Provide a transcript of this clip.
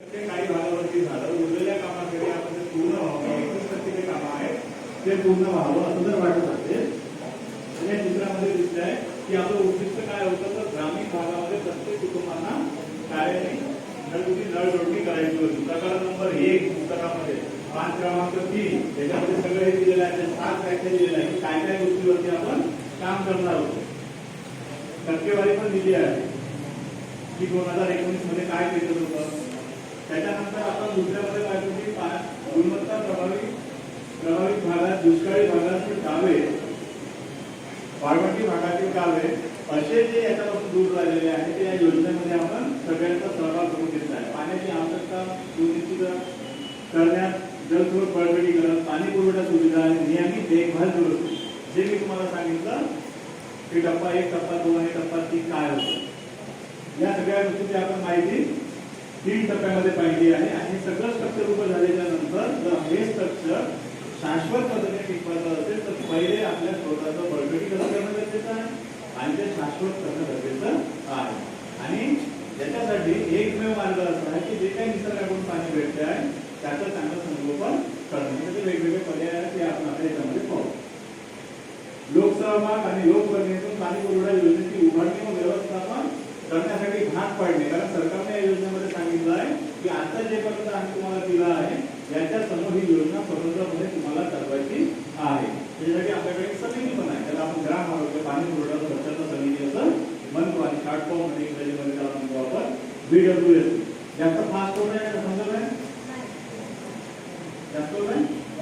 आहेत ते होतं होती एक पुस्तकामध्ये क्रमांक तीन। त्याच्यामध्ये सात व्याख्या दिलेलं आहे काम करणार आहोत टक्केवारी पण दिली आहे की दोन हज़ार एकोणीस मध्ये काय केलं होतं त्याच्यानंतर आपण दुसऱ्यामध्ये पाहतो की गुणवत्ता प्रभावी प्रभावित भागात दुष्काळी भागातील गावे वाळवंटी भागातील गावे असे जे याच्यापासून दूर राहिलेले आहेत ते या योजनेमध्ये आपण सगळ्यांचा सहभाग करून घेतला आहे. पाण्याची आवश्यकता सुनिश्चित करण्यात जलस्रोत बळबडीकरण पाणी पुरवठा सुविधा आणि नियमित देखभाल दुरुस्ती जे मी तुम्हाला सांगितलं की टप्पा एक टप्पा दोन आणि टप्पा तीन काय होतं? या सगळ्या गोष्टीची आपण माहिती तीन टप्प्यामध्ये पाहिजे आहे आणि सगळं स्ट्रक्चर उभं झाल्याच्यानंतर जर हे स्ट्रक्चर शाश्वत पद्धतीने टिकवायचं असेल तर पहिले आपल्या स्वतःचं बळकटीकरण करणं गरजेचं आहे आणि ते शाश्वत करणं गरजेचं आहे. आणि याच्यासाठी एकमेव मार्ग असा आहे की जे काही निसर्गाकडून पाणी भेटते आहे त्याचं चांगलं संगोपन करणं. म्हणजे वेगवेगळे पर्याय आहेत ते आपण आपल्या याच्यामध्ये पाहू. लोकसहभाग आणि लोकवर्गणीतून पाणी पुरवठा योजनेची उभारणी व व्यवस्थापन करण्यासाठी भाग पाडणे. कारण सरकारने या योजनेमध्ये सांगितलं आहे की आता जे पर्यंत आम्ही तुम्हाला दिला आहे. याच्या समोर ही योजना स्वतंत्रपणे तुम्हाला चालवायची आहे. त्याच्यासाठी आपल्याकडे एक समिती पण आहे. त्याला आपण ग्राम आरोग्य पाणी पुरवठा स्वच्छता समिती असं म्हणतो आणि शॉर्ट फॉर्ममध्ये इंग्रजीमध्ये त्याला म्हणतो आपण बीडब्ल्यू एस याचा फास्ट होत आहे का समजत आहे जास्त होत आहे